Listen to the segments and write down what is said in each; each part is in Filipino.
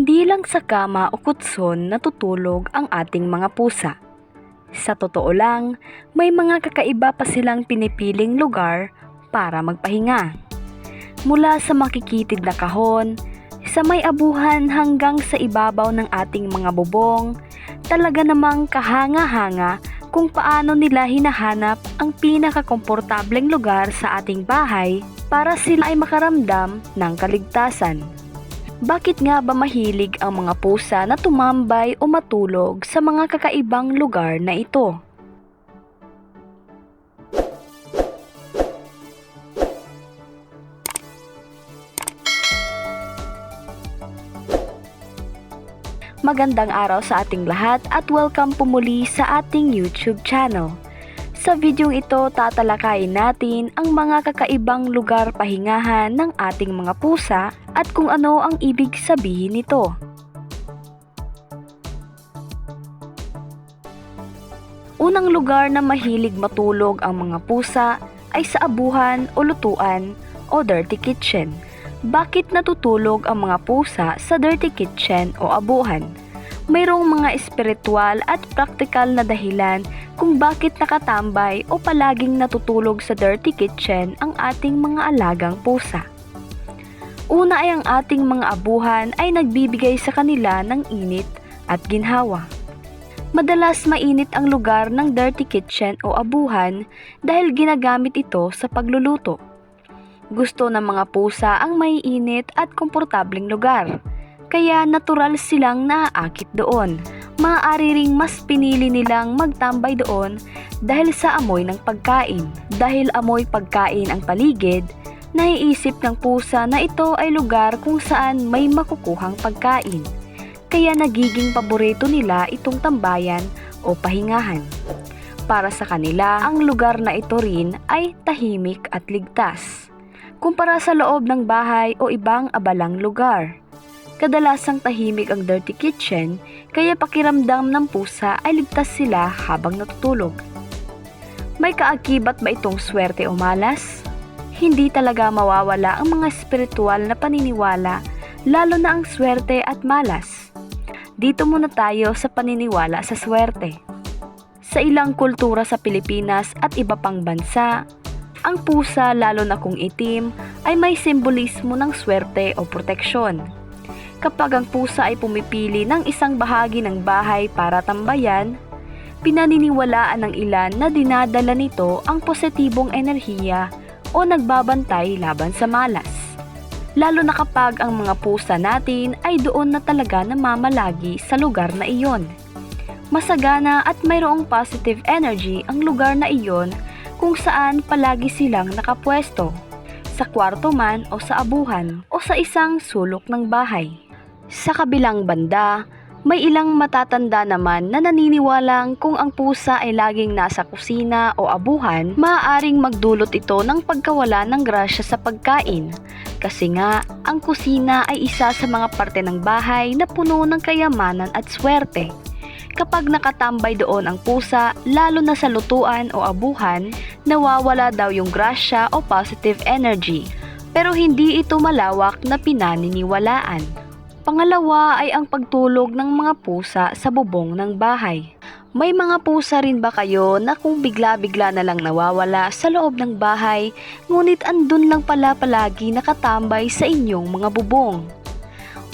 Hindi lang sa kama o kutson natutulog ang ating mga pusa. Sa totoo lang, may mga kakaiba pa silang pinipiling lugar para magpahinga. Mula sa makikitid na kahon, sa may abuhan hanggang sa ibabaw ng ating mga bubong, talaga namang kahanga-hanga kung paano nila hinahanap ang pinakakomportableng lugar sa ating bahay para sila ay makaramdam ng kaligtasan. Bakit nga ba mahilig ang mga pusa na tumambay o matulog sa mga kakaibang lugar na ito? Magandang araw sa ating lahat at welcome po muli sa ating YouTube channel. Sa videong ito, tatalakayin natin ang mga kakaibang lugar pahingahan ng ating mga pusa at kung ano ang ibig sabihin nito. Unang lugar na mahilig matulog ang mga pusa ay sa abuhan o lutuan o dirty kitchen. Bakit natutulog ang mga pusa sa dirty kitchen o abuhan? Mayroong mga espiritual at praktikal na dahilan kung bakit nakatambay o palaging natutulog sa dirty kitchen ang ating mga alagang pusa. Una ay ang ating mga abuhan ay nagbibigay sa kanila ng init at ginhawa. Madalas mainit ang lugar ng dirty kitchen o abuhan dahil ginagamit ito sa pagluluto. Gusto ng mga pusa ang maiinit at komportableng lugar, kaya natural silang naaakit doon. Maaari ring mas pinili nilang magtambay doon dahil sa amoy ng pagkain. Dahil amoy pagkain ang paligid, naiisip ng pusa na ito ay lugar kung saan may makukuhang pagkain. Kaya nagiging paborito nila itong tambayan o pahingahan. Para sa kanila, ang lugar na ito rin ay tahimik at ligtas. Kumpara sa loob ng bahay o ibang abalang lugar. Kadalasang tahimik ang dirty kitchen, kaya pakiramdam ng pusa ay ligtas sila habang natutulog. May kaakibat ba itong swerte o malas? Hindi talaga mawawala ang mga espiritual na paniniwala, lalo na ang swerte at malas. Dito muna tayo sa paniniwala sa swerte. Sa ilang kultura sa Pilipinas at iba pang bansa, ang pusa lalo na kung itim ay may simbolismo ng swerte o proteksyon. Kapag ang pusa ay pumipili ng isang bahagi ng bahay para tambayan, pinaniniwalaan ng ilan na dinadala nito ang positibong enerhiya o nagbabantay laban sa malas. Lalo na kapag ang mga pusa natin ay doon na talaga namamalagi sa lugar na iyon. Masagana at mayroong positive energy ang lugar na iyon kung saan palagi silang nakapwesto, sa kwarto man o sa abuhan o sa isang sulok ng bahay. Sa kabilang banda, may ilang matatanda naman na naniniwalang kung ang pusa ay laging nasa kusina o abuhan, maaaring magdulot ito ng pagkawala ng grasya sa pagkain. Kasi nga, ang kusina ay isa sa mga parte ng bahay na puno ng kayamanan at swerte. Kapag nakatambay doon ang pusa, lalo na sa lutuan o abuhan, nawawala daw yung grasya o positive energy. Pero hindi ito malawak na pinaniniwalaan. Pangalawa ay ang pagtulog ng mga pusa sa bubong ng bahay. May mga pusa rin ba kayo na kung bigla-bigla na lang nawawala sa loob ng bahay, ngunit andun lang pala palagi nakatambay sa inyong mga bubong?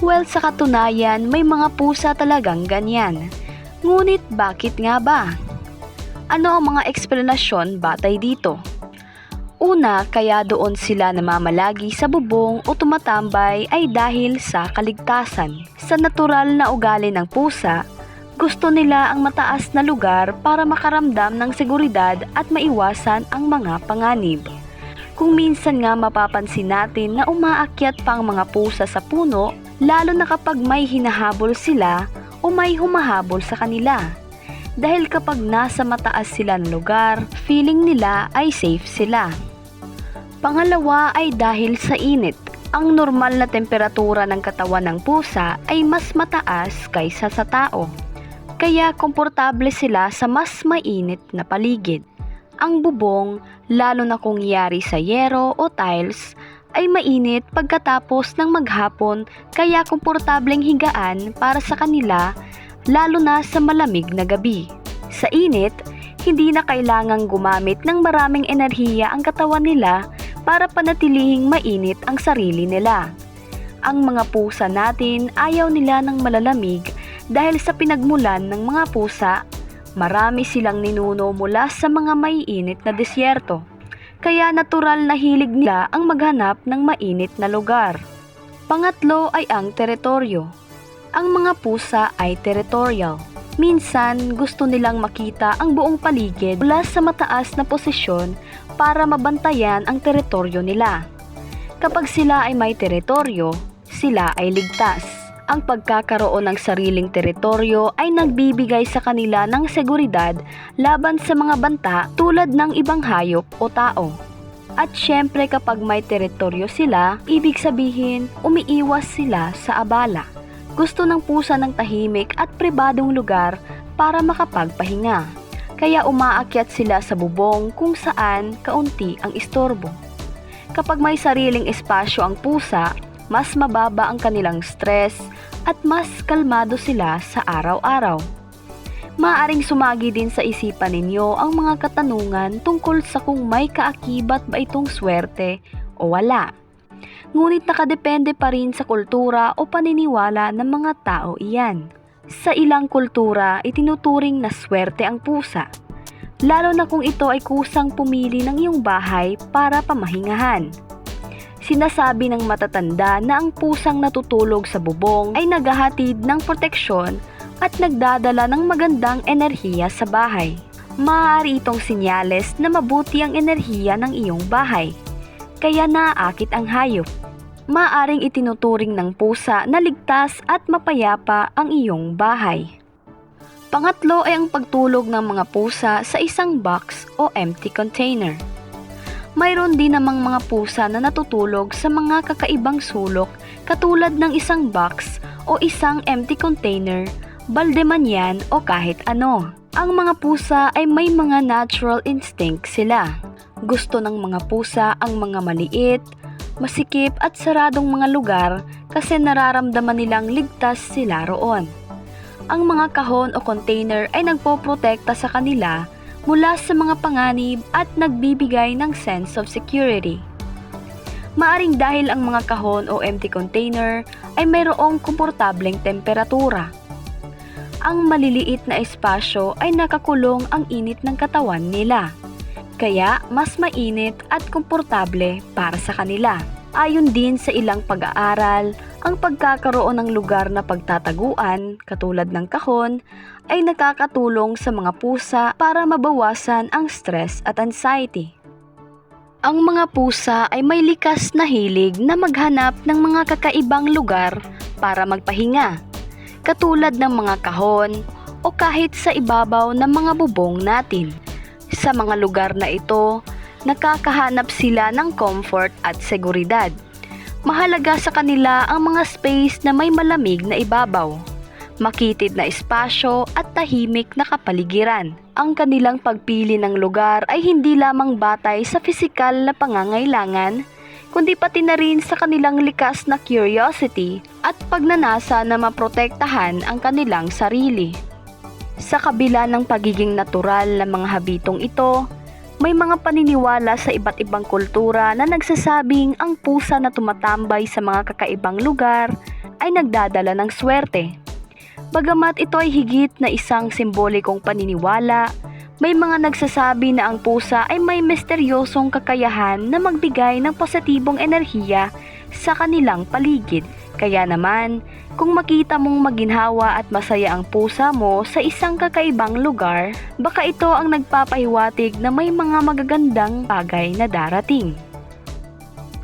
Well, sa katunayan, may mga pusa talagang ganyan. Ngunit bakit nga ba? Ano ang mga eksplanasyon batay dito? Una, kaya doon sila namamalagi sa bubong o tumatambay ay dahil sa kaligtasan. Sa natural na ugali ng pusa, gusto nila ang mataas na lugar para makaramdam ng seguridad at maiwasan ang mga panganib. Kung minsan nga mapapansin natin na umaakyat pa ang mga pusa sa puno, lalo na kapag may hinahabol sila o may humahabol sa kanila. Dahil kapag nasa mataas sila ng lugar, feeling nila ay safe sila. Pangalawa ay dahil sa init. Ang normal na temperatura ng katawan ng pusa ay mas mataas kaysa sa tao. Kaya komportable sila sa mas mainit na paligid. Ang bubong, lalo na kung yari sa yero o tiles, ay mainit pagkatapos ng maghapon kaya komportableng higaan para sa kanila lalo na sa malamig na gabi. Sa init, hindi na kailangang gumamit ng maraming enerhiya ang katawan nila para panatilihing mainit ang sarili nila. Ang mga pusa natin ayaw nila ng malalamig dahil sa pinagmulan ng mga pusa, marami silang ninuno mula sa mga maiinit na disyerto. Kaya natural na hilig nila ang maghanap ng mainit na lugar. Pangatlo ay ang teritoryo. Ang mga pusa ay territorial. Minsan, gusto nilang makita ang buong paligid mula sa mataas na posisyon para mabantayan ang teritoryo nila. Kapag sila ay may teritoryo, sila ay ligtas. Ang pagkakaroon ng sariling teritoryo ay nagbibigay sa kanila ng seguridad laban sa mga banta tulad ng ibang hayop o tao. At syempre kapag may teritoryo sila, ibig sabihin umiiwas sila sa abala. Gusto ng pusa ng tahimik at pribadong lugar para makapagpahinga. Kaya umaakyat sila sa bubong kung saan kaunti ang istorbo. Kapag may sariling espasyo ang pusa, mas mababa ang kanilang stress at mas kalmado sila sa araw-araw. Maaring sumagi din sa isipan ninyo ang mga katanungan tungkol sa kung may kaakibat ba itong swerte o wala. Ngunit nakadepende pa rin sa kultura o paniniwala ng mga tao iyan. Sa ilang kultura, itinuturing na swerte ang pusa. Lalo na kung ito ay kusang pumili ng iyong bahay para pamahingahan. Sinasabi ng matatanda na ang pusang natutulog sa bubong ay naghahatid ng proteksyon at nagdadala ng magandang enerhiya sa bahay. Maaari itong sinyales na mabuti ang enerhiya ng iyong bahay. Kaya naaakit ang hayop. Maaring itinuturing ng pusa na ligtas at mapayapa ang iyong bahay. Pangatlo ay ang pagtulog ng mga pusa sa isang box o empty container. Mayroon din namang mga pusa na natutulog sa mga kakaibang sulok katulad ng isang box o isang empty container, balde man yan o kahit ano. Ang mga pusa ay may mga natural instinct sila. Gusto ng mga pusa ang mga maliit, masikip at saradong mga lugar kasi nararamdaman nilang ligtas sila roon. Ang mga kahon o container ay nagpoprotekta sa kanila mula sa mga panganib at nagbibigay ng sense of security. Maaring dahil ang mga kahon o empty container ay mayroong komportableng temperatura. Ang maliliit na espasyo ay nakakulong ang init ng katawan nila. Kaya mas mainit at komportable para sa kanila. Ayon din sa ilang pag-aaral, ang pagkakaroon ng lugar na pagtataguan, katulad ng kahon, ay nakakatulong sa mga pusa para mabawasan ang stress at anxiety. Ang mga pusa ay may likas na hilig na maghanap ng mga kakaibang lugar para magpahinga, katulad ng mga kahon o kahit sa ibabaw ng mga bubong natin. Sa mga lugar na ito, nakakahanap sila ng comfort at seguridad. Mahalaga sa kanila ang mga space na may malamig na ibabaw, makitid na espasyo at tahimik na kapaligiran. Ang kanilang pagpili ng lugar ay hindi lamang batay sa fisikal na pangangailangan, kundi pati na rin sa kanilang likas na curiosity at pagnanasa na maprotektahan ang kanilang sarili. Sa kabila ng pagiging natural ng mga habitong ito, may mga paniniwala sa iba't ibang kultura na nagsasabing ang pusa na tumatambay sa mga kakaibang lugar ay nagdadala ng swerte. Bagamat ito ay higit na isang simbolikong paniniwala, may mga nagsasabi na ang pusa ay may misteryosong kakayahan na magbigay ng positibong enerhiya sa kanilang paligid. Kaya naman, kung makita mong maginhawa at masaya ang pusa mo sa isang kakaibang lugar, baka ito ang nagpapahiwatig na may mga magagandang bagay na darating.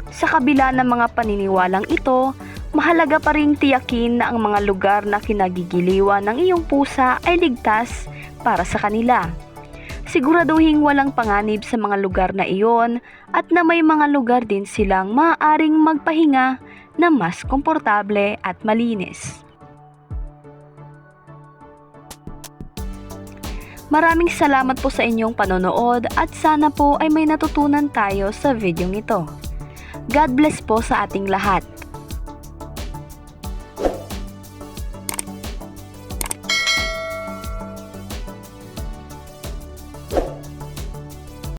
Sa kabila ng mga paniniwalang ito, mahalaga pa rin tiyakin na ang mga lugar na kinagigiliwan ng iyong pusa ay ligtas para sa kanila. Siguraduhin walang panganib sa mga lugar na iyon at na may mga lugar din silang maaaring magpahinga na mas komportable at malinis. Maraming salamat po sa inyong panonood at sana po ay may natutunan tayo sa videong ito. God bless po sa ating lahat.